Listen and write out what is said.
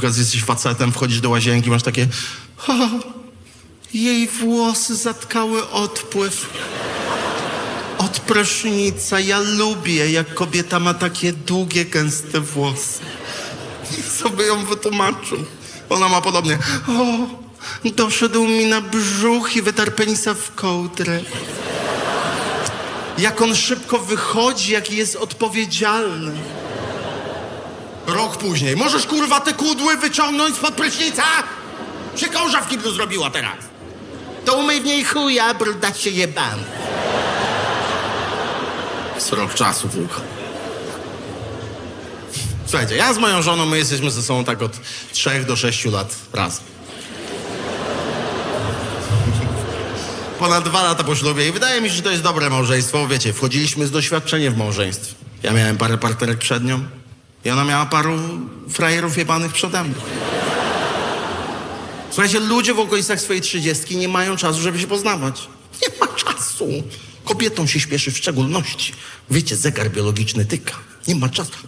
przykład jesteś facetem, wchodzisz do łazienki, masz takie... Jej włosy zatkały odpływ. Od prysznica. Ja lubię, jak kobieta ma takie długie, gęste włosy. Sobie ją wytłumaczył. Ona ma podobnie. O, doszedł mi na brzuch i wytarł penisa w kołdrę. Jak on szybko wychodzi, jaki jest odpowiedzialny. Później. Możesz kurwa te kudły wyciągnąć spod prysznica? Się kołża w kiblu zrobiła teraz. To umyj w niej chuja, bruda się jeban. Z rok czasu tylko. Słuchajcie, ja z moją żoną, my jesteśmy ze sobą tak od 3 do 6 lat razem. Ponad dwa lata po ślubie i wydaje mi się, że to jest dobre małżeństwo. Wiecie, wchodziliśmy z doświadczeniem w małżeństwie. Ja miałem parę partnerek przed nią i ona miała paru frajerów jebanych przede mną. Słuchajcie, ludzie w okolicach swojej trzydziestki nie mają czasu, żeby się poznawać. Nie ma czasu. Kobietom się śpieszy w szczególności. Wiecie, zegar biologiczny tyka. Nie ma czasu.